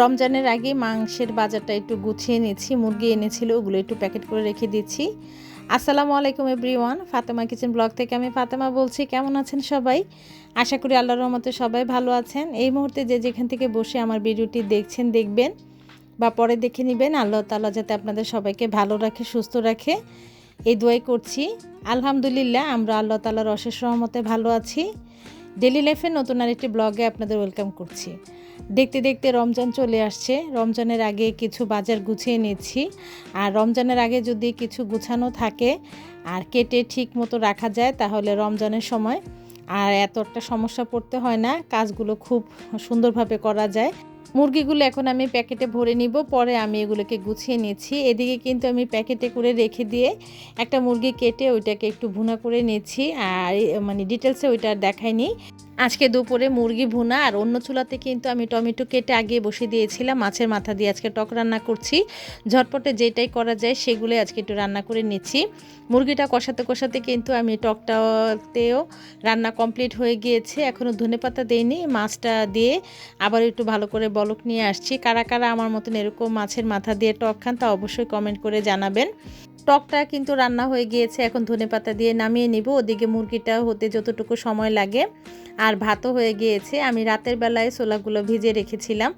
রমজানের আগে মাংসের বাজারটা একটু গুছিয়ে নিয়েছি, মুরগি এনেছিল, ওগুলো একটু প্যাকেট করে রেখে দিচ্ছি। আসসালামু আলাইকুম এভরিওয়ান, ফাতেমা কিচেন ব্লগ থেকে আমি ফাতেমা বলছি, কেমন আছেন সবাই? আশা করি আল্লাহর রহমতে সবাই ভালো আছেন। এই মুহূর্তে যে যেখান থেকে বসে আমার ভিডিওটি দেখছেন, দেখবেন বা পরে দেখে নেবেন, আল্লাহ তাআলা যাতে আপনাদের সবাইকে ভালো রাখে, সুস্থ রাখে, এই দোয়াই করছি। আলহামদুলিল্লাহ, আমরা আল্লাহ তাআলার অশেষ রহমতে ভালো আছি। ডেলি লাইফে নতুন আরেকটি ব্লগে আপনাদের ওয়েলকাম করছি। দেখতে দেখতে রমজান চলে আসছে। রমজানের আগে কিছু বাজার গুছিয়ে নিচ্ছি। আর রমজানের আগে যদি কিছু গুছানো থাকে আর কেটে ঠিক মতো রাখা যায়, তাহলে রমজানের সময় আর এতটা সমস্যা পড়তে হয় না। কাজগুলো খুব সুন্দরভাবে করা যায়। মুরগিগুলো এখন আমি প্যাকেটে ভরে নিব। পরে আমি এগুলোকে গুছিয়ে নিচ্ছি। এদিকে কিন্তু আমি প্যাকেটে করে রেখে দিয়ে একটা মুরগি কেটে ওইটাকে একটু ভুনা করে নিচ্ছি। আর মানে ডিটেলসে ওইটা দেখাইনি। আজকে দুপুরে মুরগি ভুনা আর অন্য চুলাতে কিন্তু আমি টমেটো কেটে আগে বসে দিয়েছিলাম, মাছের মাথা দিয়ে আজকে টক রান্না করছি। ঝটপটে যেটাই করা যায় সেগুলোই আজকে একটু রান্না করে নিচ্ছি। মুরগিটা কষাতে কষাতে কিন্তু আমি টকটাতেও রান্না কমপ্লিট হয়ে গিয়েছে এখনও ধনে পাতা দেইনি, মাছটা দিয়ে আবার একটু ভালো করে বলক নিয়ে আসছি। কারা কারা আমার মতন এরকম মাছের মাথা দিয়ে টক খান তা অবশ্যই কমেন্ট করে জানাবেন। টকটা কিন্তু রান্না হয়ে গিয়েছে। এখন ধনে পাতা দিয়ে নামিয়ে নিব। ওদিকে মুরগিটা হতে যতটুকু সময় লাগে। আর ভাতও হয়ে গিয়েছে। আমি রাতের বেলায় ছোলাগুলো ভিজে রেখেছিলাম।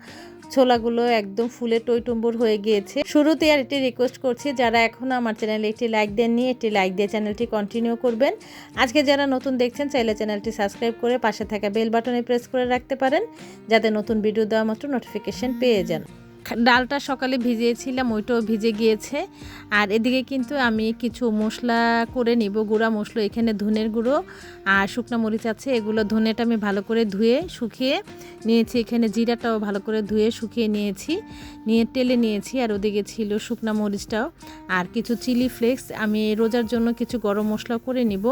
ছোলাগুলো একদম ফুলে টইটুম্বুর হয়ে গিয়েছে। শুরুতে আর একটি রিকোয়েস্ট করছি, যারা এখনও আমার চ্যানেলে একটি লাইক দেননি, একটি লাইক দিয়ে চ্যানেলটি কন্টিনিউ করবেন। আজকে যারা নতুন দেখছেন, চাইলে চ্যানেলটি সাবস্ক্রাইব করে পাশে থাকা বেল বাটনে প্রেস করে রাখতে পারেন, যাতে নতুন ভিডিও দেওয়া মাত্র নোটিফিকেশন পেয়ে যান। ডালটা সকালে ভিজিয়েছিলাম, ওইটাও ভিজে গিয়েছে। আর এদিকে কিন্তু আমি কিছু মশলা করে নিব, গুঁড়া মশলা, এখানে ধনের গুঁড়ো আর শুকনো মরিচ আছে। এগুলো ধনেটা আমি ভালো করে ধুয়ে শুকিয়ে নিয়েছি, এখানে জিরাটাও ভালো করে ধুয়ে শুকিয়ে নিয়েছি, নিয়ে তেলে নিয়েছি। আর ওদিকে ছিল শুকনো মরিচটাও। আর কিছু চিলি ফ্লেক্স আমি রোজার জন্য কিছু গরম মশলা করে নিব।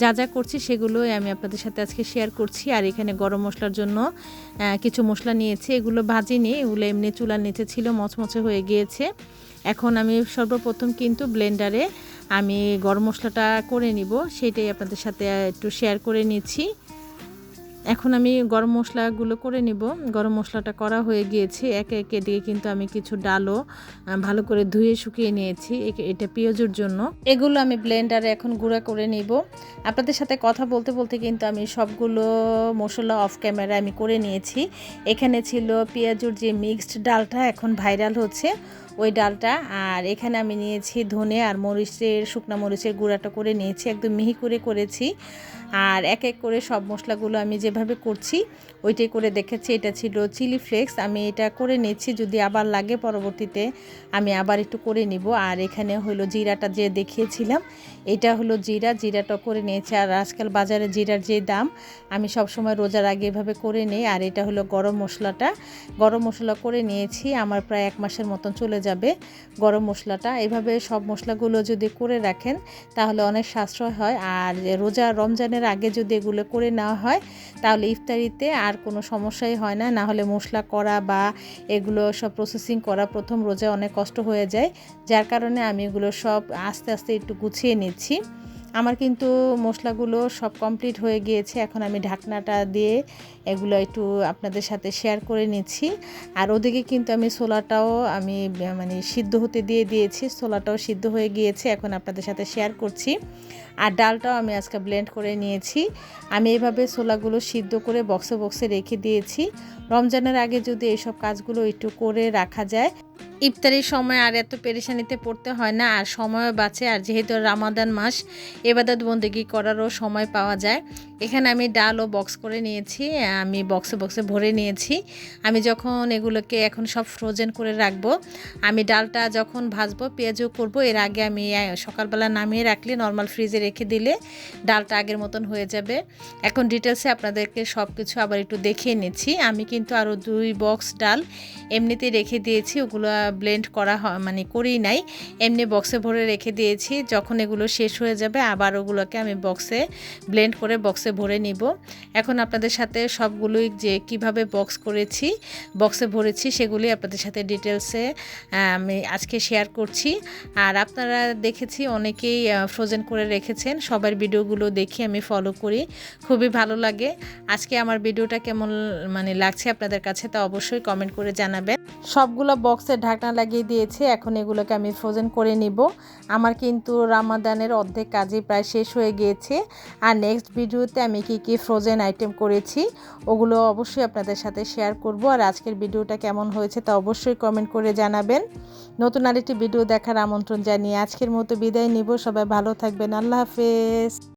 যা যা করছি সেগুলোই আমি আপনাদের সাথে আজকে শেয়ার করছি। আর এখানে গরম মশলার জন্য কিছু মশলা নিয়েছি। এগুলো ভাজিনি, এগুলো এমনি চুলা নিচে ছিল, মচমচে হয়ে গিয়েছে। এখন আমি সর্বপ্রথম কিন্তু ব্লেন্ডারে আমি গরম মশলাটা করে নিব, সেটাই আপনাদের সাথে একটু শেয়ার করে নিচ্ছি। এখন আমি গরম মশলাগুলো করে নিব। গরম মশলাটা করা হয়ে গিয়েছে। একে একে দিয়ে কিন্তু আমি কিছু ডালও ভালো করে ধুয়ে শুকিয়ে নিয়েছি। এটা পেঁয়াজুর জন্য। এগুলো আমি ব্লেন্ডারে এখন গুঁড়া করে নিব। আপনাদের সাথে কথা বলতে বলতে কিন্তু আমি সবগুলো মশলা অফ ক্যামেরা আমি করে নিয়েছি। এখানে ছিল পেঁয়াজুর যে মিক্সড ডালটা এখন ভাইরাল হচ্ছে। ওই ডালটা, আর এখানে আমি নিয়েছি ধনে আর মরিচের, শুকনো মরিচের গুঁড়াটা করে নিয়েছি, একদম মিহি করে করেছি। আর এক এক করে সব মশলাগুলো আমি যেভাবে করছি, ওইটাই করে দেখেছি। এটা ছিল চিলি ফ্লেক্স, আমি এটা করে নিচ্ছি যদি আবার লাগে পরবর্তীতে আমি আবার একটু করে নিব। আর এখানে হলো জিরাটা যে দেখিয়েছিলাম, এটা হলো জিরা, জিরাটা করে নিয়েছি। আর আজকাল বাজারে জিরার যে দাম, আমি সব সময় রোজার আগে এভাবে করে নিই। আর এটা হলো গরম মশলাটা, গরম মশলা করে নিয়েছি। আমার প্রায় এক মাসের মতন চলে যাবে গরম মশলাটা। এভাবে সব মশলাগুলো যদি করে রাখেন, তাহলে অনেক সাশ্রয় হয়। আর রোজা রমজানের আগে যদি এগুলো করে নেওয়া হয়, তাহলে ইফতারিতে আর কোনো সমস্যাই হয় না। না হলে মশলা করা বা এগুলো সব প্রসেসিং করা প্রথম রোজা অনেক কষ্ট হয়ে যায়। যার কারণে আমি এগুলো সব আস্তে আস্তে একটু গুছিয়ে নিচ্ছি। আমার কিন্তু মশলাগুলো সব কমপ্লিট হয়ে গিয়েছে। এখন আমি ঢাকনাটা দিয়ে এগুলো একটু আপনাদের সাথে শেয়ার করে নিচ্ছি। আর ওদিকে কিন্তু আমি ছোলাটাও আমি মানে সিদ্ধ হতে দিয়ে দিয়েছি। ছোলাটাও সিদ্ধ হয়ে গিয়েছে, এখন আপনাদের সাথে শেয়ার করছি। আর ডালটাও আমি আজকে ব্লেন্ড করে নিয়েছি। আমি এভাবে ছোলাগুলো সিদ্ধ করে বক্সে বক্সে রেখে দিয়েছি। রমজানের আগে যদি এইসব কাজগুলো একটু করে রাখা যায়, ইফতারির সময় আর এত পেরেশানিতে পড়তে হয় না। আর সময়ও বাঁচে। আর যেহেতু রামাদান মাস এবাদত বন্দেগি করারও সময় পাওয়া যায়। এখানে আমি ডাল ও বক্স করে নিয়েছি, আমি বক্সে বক্সে ভরে নিয়েছি। আমি যখন এগুলোকে এখন সব ফ্রোজেন করে রাখব, আমি ডালটা যখন ভাজবো, পেঁয়াজও করব, এর আগে আমি সকালবেলা নামিয়ে রাখলে নর্মাল ফ্রিজে রেখে দিলে ডালটা আগের মতন হয়ে যাবে। এখন ডিটেলসে আপনাদেরকে সব কিছু আবার একটু দেখিয়ে নিচ্ছি। আমি কিন্তু আরও দুই বক্স ডাল এমনিতেই রেখে দিয়েছি, ওগুলো ব্লেন্ড করা মানে করেই নাই। এমনি বক্সে ভরে রেখে দিয়েছি, যখন এগুলো শেষ হয়ে যাবে আবার ওগুলোকে আমি বক্সে ব্লেন্ড করে বক্সে ভরে নিব। এখন আপনাদের সাথে সবগুলোই যে কীভাবে বক্স করেছি বক্সে ভরেছি সেগুলি আপনাদের সাথে ডিটেলসে আমি আজকে শেয়ার করছি। আর আপনারা দেখেছি অনেকেই ফ্রোজেন করে রেখেছেন। সবার ভিডিওগুলো দেখি আমি ফলো করি। খুবই ভালো লাগে। আজকে আমার ভিডিওটা কেমন মানে লাগছে আপনাদের কাছে তা অবশ্যই কমেন্ট করে জানাবেন। সবগুলো বক্সের ঢাকনা লাগিয়ে দিয়েছি। এখন এগুলোকে আমি ফ্রোজেন করে নিব। আমার কিন্তু রামাদানের অর্ধেক কাজই প্রায় শেষ হয়ে গিয়েছে। আর নেক্সট ভিডিওতে আমি কি কি ফ্রোজেন আইটেম করেছি, ওগুলো অবশ্যই আপনাদের সাথে শেয়ার করব। আর আজকের ভিডিওটা কেমন হয়েছে তা অবশ্যই কমেন্ট করে জানাবেন। নতুন আরেকটি ভিডিও দেখার আমন্ত্রণ জানিয়ে আজকের মতো বিদায় নিব। সবাই ভালো থাকবেন। আল্লাহ হাফেজ।